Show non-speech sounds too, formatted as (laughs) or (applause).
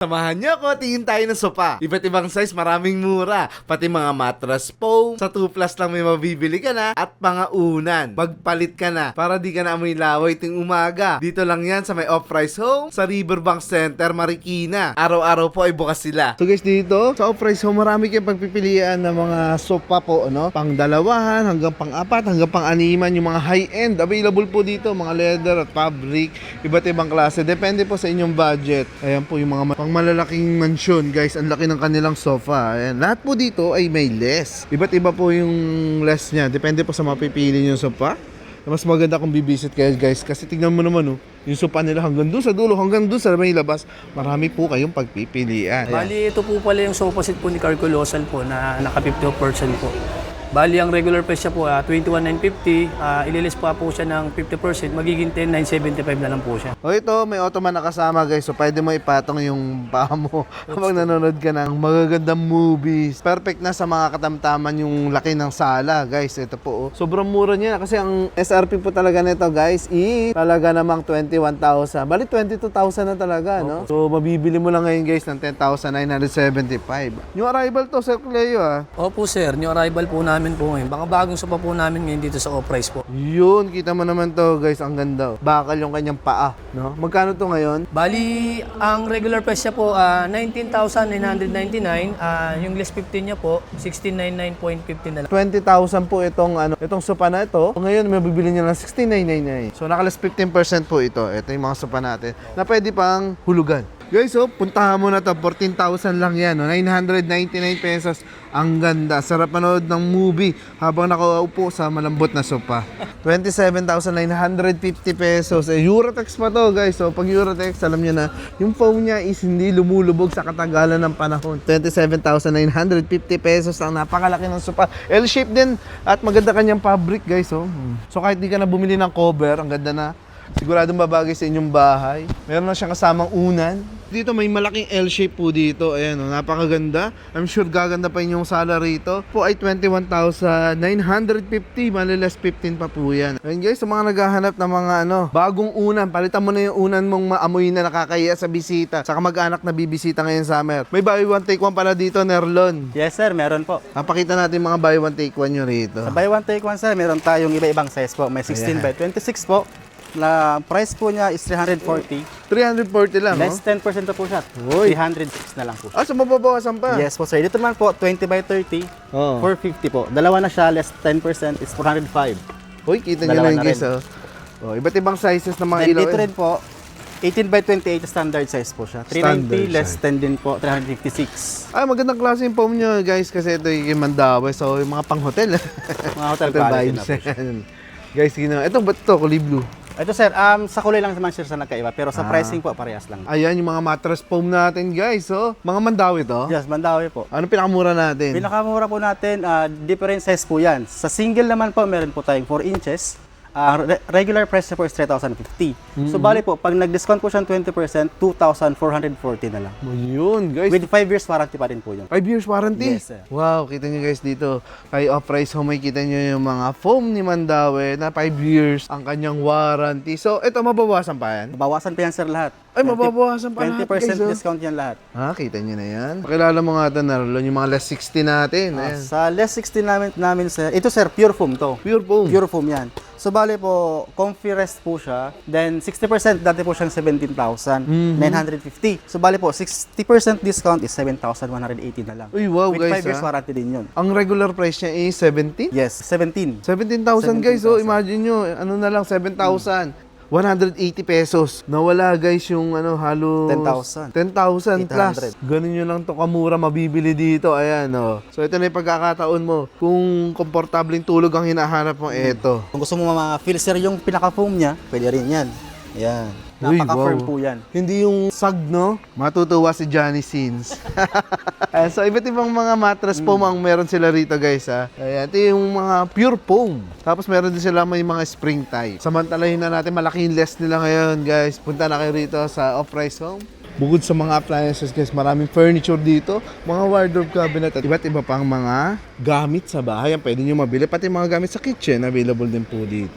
Samahan niyo ako, tingin tayo ng sopa. Iba't ibang size, maraming mura. Pati mga mattress foam. Sa 2 plus lang may mabibili ka na. At mga unan. Magpalit ka na para di ka na amoy laway ting umaga. Dito lang yan sa may off-price home sa Riverbank Center, Marikina. Araw-araw po ay bukas sila. So guys, dito sa off-price home, marami kayong pagpipilian ng mga sopa po, ano? Pang dalawahan, hanggang pang apat, hanggang pang animan, yung mga high-end. Available po dito, mga leather at fabric, iba't ibang klase. Depende po sa inyong budget. Ayan po yung mga pang malalaking mansyon, guys. Ang laki ng kanilang sofa. Ayan. Lahat po dito ay may less. Iba't iba po yung less niya. Depende po sa mapipili yung sofa. Mas maganda kung bibisit kayo guys kasi tignan mo naman oh, yung sopa nila hanggang dun sa dulo, hanggang dun sa may labas, marami po kayong pagpipilian. Ayan. Bali, ito po pala yung sofa set po ni Carcolosal po na naka 50% po. Bali, ang regular price niya po, ah, 21,950. Uh, ililis pa po siya ng 50%, magiging 10,975 na lang po siya. O ito, may ottoman na kasama guys. So pwede mo ipatong yung paa mo (laughs) habang nanonood ka ng magagandang movies. Perfect na sa mga katamtaman yung laki ng sala guys. Ito po. Oh. Sobrang mura niya kasi ang SRP po talaga nito guys i talaga namang 21,000. Bali 22,000 na talaga no. So mabibili mo lang ngayon guys ng 10,975. Yung arrival to Sir Cleo ah. Opo sir, new arrival po namin po ngayon. Mga bagong sofa po namin ngayon dito sa off-price po. Yun, kita mo naman to guys, ang ganda. oh. Bakal yung kanyang paa, no? Magkano to ngayon? Bali, ang regular price niya po, ah, 19,999. Ah, yung less 15 niya po, 1699.50 na lang. 20,000 po itong ano, itong sopa na ito. Ngayon may bibili niya ng 69.99. So nakalas 15% po ito. Ito yung mga sopa natin na pwede pang hulugan. Guys, so puntahan mo na to. 14,000 lang yan. No? 999 pesos. Ang ganda. Sarap manood ng movie habang nakaupo sa malambot na sopa. (laughs) 27,950 pesos. Eh, Eurotex pa to, guys. So, pag Eurotex, alam niyo na, yung foam niya is hindi lumulubog sa katagalan ng panahon. 27,950 pesos ang napakalaki ng sopa. L-shape din at maganda kanyang fabric, guys. Oh. So, kahit di ka na bumili ng cover, ang ganda na. Siguradong babagay sa inyong bahay. Meron na siyang kasamang unan. Dito may malaking L-shape po dito. Ayan o, napakaganda. I'm sure gaganda pa inyong sala rito. Po ay 21,950. Malilas 15 pa po yan. Ayan guys, sa mga naghahanap ng mga ano, bagong unan, palitan mo na yung unan mong maamoy na nakakaya sa bisita. Sa kamag-anak na bibisita ngayon summer. May buy one take one pala dito, Nerlon. Yes sir, meron po. Papakita natin mga buy one take one nyo rito. Sa buy one take one sir, meron tayong iba-ibang size po. May 16 by 26 po. Na price po niya is 340. 340 lang, Less oh. 10% na po siya. Uy. 306 na lang po. Ah, so mababawasan pa? Yes po sir. Dito naman po, 20 by 30, Oh. 450 po. Dalawa na siya, less 10% is 405. Uy, kita nyo na Dalawa yung na guys, oh. oh. Iba't ibang sizes ng mga Then ilaw. dito eh. rin po, 18 by 28 standard size po siya. 390 Standard less size. 10 din po, 356. Ay, magandang klase yung foam nyo, guys, kasi ito yung Mandawi. So, yung mga pang-hotel. Mga hotel (laughs) Hotel quality na po siya. (laughs) guys, gina. Ito, ba't ito? Kulay blue. Ito sir, um, sa kulay lang naman sir sa nagkaiba, pero sa Ah. pricing po parehas lang. Ayan, yung mga mattress foam natin, guys. Oh. Mga Mandawi to. Yes, Mandawi po. Ano pinakamura natin? Pinakamura po natin, ah, different size po yan. Sa single naman po, meron po tayong 4 inches. Ah, re- regular price niya po is 3,050. So, bali po, pag nag-discount po siya ng 20%, 2,440 na lang. Yun, guys. With 5 years warranty pa rin po yun. 5 years warranty? Yes, sir. Wow, kita nyo guys dito. Kay Off-Price Home, may kita nyo yung mga foam ni Mandawi na 5 years ang kanyang warranty. So, ito, mabawasan pa yan? Mabawasan pa yan, sir, lahat. Ay, mababawasan pa lahat, 20% guys, oh. discount yan lahat. Ha, kita nyo na yan. Pakilala mo nga ito, Narlon, yung mga less 60 natin. Ah, Ayan. sa less 16 namin, namin, sir, ito, sir, pure foam to. Pure foam. Pure foam yan. So, bali po, comfy rest po siya. Then, 60% dati po siyang 17,950. So, bali po, 60% discount is 7,180 na lang. Uy, wow, With guys, 5 years ah. warranty din yun. Ang regular price niya is 17? Yes, 17. 17,000 guys. So 17,000. imagine nyo, ano na lang, 7,000. 180 pesos. Nawala guys yung ano, halo 10,000. 10,000 plus. 800. Ganun nyo lang to kamura mabibili dito. Ayan, oh. So ito na yung pagkakataon mo. Kung komportabling tulog ang hinahanap mo, eto. Kung gusto mo ma-feel sir yung pinaka-foam niya, pwede rin yan. Yan. Uy, Napaka-firm wow. po yan. Hindi yung sag, no? Matutuwa si Johnny Sins. Ayan, (laughs) so, iba't ibang mga mattress foam ang meron sila rito, guys, ha? Ayan, ito yung mga pure foam. Tapos meron din sila may mga spring type. Samantalahin na natin, malaki yung less nila ngayon, guys. Punta na kayo rito sa off-price home. Bukod sa mga appliances, guys, maraming furniture dito, mga wardrobe cabinet at iba't iba pang mga gamit sa bahay. Ang pwede nyo mabili, pati mga gamit sa kitchen, available din po dito.